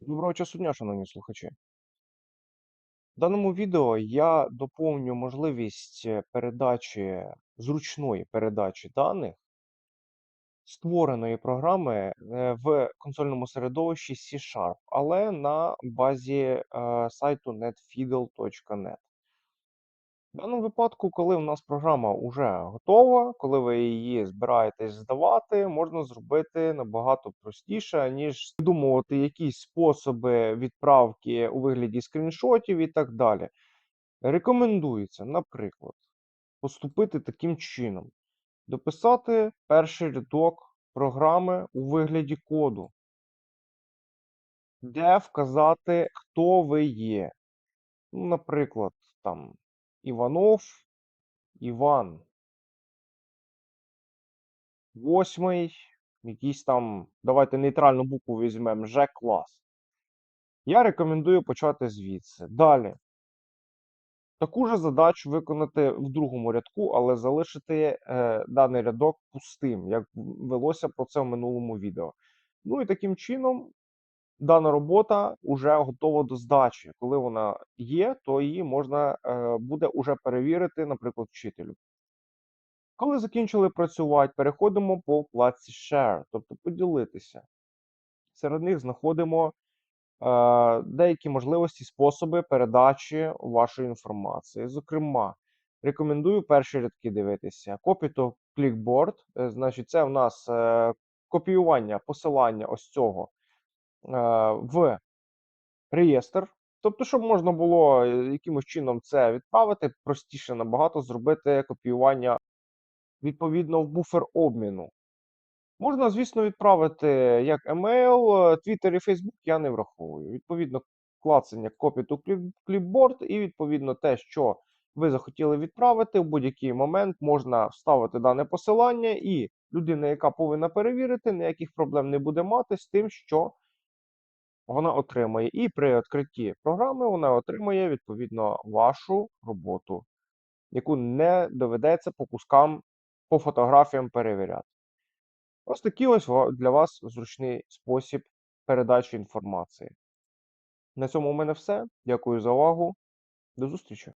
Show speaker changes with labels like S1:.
S1: Доброго часу дня, шановні слухачі. В даному відео я доповню можливість е, передачі, зручної передачі даних створеної програми е, в консольному середовищі C-Sharp, але на базі е, сайту netfiddle.net. В даному випадку, коли у нас програма вже готова, коли ви її збираєтесь здавати, можна зробити набагато простіше, ніж придумувати якісь способи відправки у вигляді скріншотів і так далі. Рекомендується, наприклад, поступити таким чином: дописати перший рядок програми у вигляді коду, де вказати, хто ви є. Ну, Наприклад, там Іванов Іван. Восьмий, якийсь там, давайте нейтральну букву візьмемо, Ж клас. Я рекомендую почати звідси. Далі. Таку ж задачу виконати в другому рядку, але залишити е, даний рядок пустим, як велося про це в минулому відео. Ну і таким чином дана робота вже готова до здачі. Коли вона є, то її можна е, буде уже перевірити, наприклад, вчителю. Коли закінчили працювати, переходимо по вкладці Share, тобто поділитися. Серед них знаходимо е, деякі можливості, способи передачі вашої інформації. Зокрема, рекомендую перші рядки дивитися. Copy to clickboard, е, значить, це в нас е, копіювання посилання ось цього в реєстр. Тобто, щоб можна було е, якимось чином це відправити, простіше набагато зробити копіювання відповідно в буфер обміну. Можна, звісно, відправити як емейл, Twitter і Facebook я не враховую. Відповідно, клацання Copy to Clipboard, і відповідно те, що ви захотіли відправити, в будь-який момент можна вставити дане посилання, і людина, яка повинна перевірити, ніяких проблем не буде мати з тим, що вона отримає. І при відкритті програми вона отримає відповідно вашу роботу, яку не доведеться по кускам по фотографіям перевіряти. Ось такий ось для вас зручний спосіб передачі інформації. На цьому у мене все. Дякую за увагу. До зустрічі!